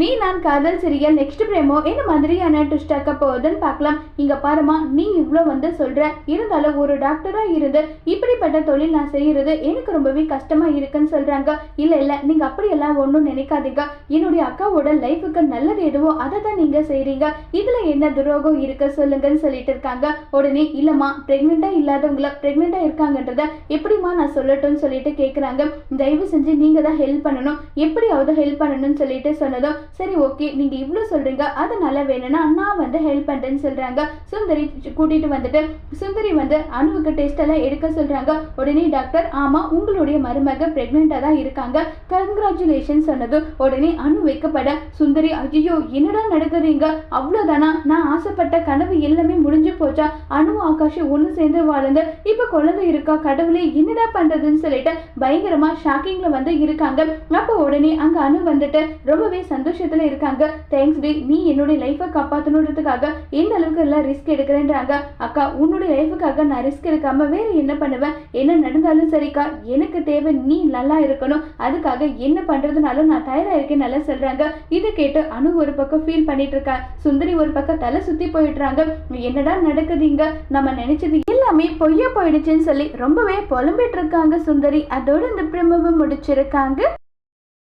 நீ நான் காதல் சீரியல் நெக்ஸ்ட் பிரேமோ? என்ன மாதிரியான ட்விஸ்ட் ஆக்க போகுதுன்னு பார்க்கலாம். இங்க பாருமா நீ இவ்வளோ வந்து சொல்ற. இருந்தாலும் ஒரு டாக்டரா இருந்து இப்படிப்பட்ட தொழில் நான் செய்யறது எனக்கு ரொம்பவே கஷ்டமா இருக்குன்னு சொல்றாங்க. இல்ல இல்ல நீங்க அப்படியெல்லாம் ஒன்றும் நினைக்காதீங்க. என்னுடைய அக்காவோட லைஃபுக்கு நல்லது எதுவோ அதை தான் நீங்க செய்றீங்க. இதுல என்ன துரோகம் இருக்கு சொல்லுங்கன்னு சொல்லிட்டு இருக்காங்க. உடனே இல்லம்மா பிரெக்னெண்டா இல்லாதவங்கள பிரெக்னெண்டா இருக்காங்கன்றத எப்படிம்மா நான் சொல்லட்டும்னு சொல்லிட்டு கேக்குறாங்க. தயவு செஞ்சு நீங்க தான் ஹெல்ப் பண்ணணும். எப்படியாவது ஹெல்ப் பண்ணணும்னு சொல்லிட்டு சொன்னதும் சரி ஓகே நீங்க இவ்வளோ சொல்றீங்க அதனால வேணும்னா நான் வந்து ஹெல்ப் பண்றேன்னு சொல்றாங்க. சுந்தரி கூட்டிட்டு வந்துட்டு சுந்தரி வந்து அணுவுக்கு டெஸ்ட் எல்லாம் எடுக்க சொல்றாங்க. உடனே டாக்டர் ஆமா உங்களுடைய மருமக பிரெக்னெண்டா தான் இருக்காங்க. கங்க்ராச்சுலேஷன் சொன்னதும் உடனே அணு வைக்கப்பட சுந்தரி ஐயோ என்னடா நடக்குதுங்க அவ்வளோதானா நான் ஆசைப்பட்ட கனவு எல்லாமே முடிஞ்சு போச்சா? அணு ஆகாஷ் ஒன்று சேர்ந்து வாழ்ந்து இப்போ குழந்தை இருக்கா? கடவுளே என்னடா பண்றதுன்னு சொல்லிட்டு பயங்கரமா ஷாக்கிங்ல வந்து இருக்காங்க. அப்போ உடனே அங்க அணு வந்துட்டு ரொம்பவே சந்தோஷம் சந்தோஷத்துல இருக்காங்க. தேங்க்ஸ் டி நீ என்னுடைய லைஃபை காப்பாற்றணுன்றதுக்காக எந்த அளவுக்கு எல்லாம் ரிஸ்க் எடுக்கிறேன்றாங்க? அக்கா உன்னுடைய லைஃபுக்காக நான் ரிஸ்க் எடுக்காம வேற என்ன பண்ணுவேன்? என்ன நடந்தாலும் சரிக்கா. எனக்கு தேவை நீ நல்லா இருக்கணும். அதுக்காக என்ன பண்றதுனாலும் நான் தயாரா இருக்கேன் நல்லா சொல்றாங்க. இதை கேட்டு அணு ஒரு பக்கம் ஃபீல் பண்ணிட்டு இருக்கா. சுந்தரி ஒரு பக்கம் தலை சுத்தி போயிடுறாங்க. என்னடா நடக்குதுங்க நம்ம நினைச்சது எல்லாமே பொய்யா போயிடுச்சுன்னு சொல்லி ரொம்பவே புலம்பிட்டு இருக்காங்க சுந்தரி. அதோட இந்த பிரமவை முடிச்சிருக்காங்க.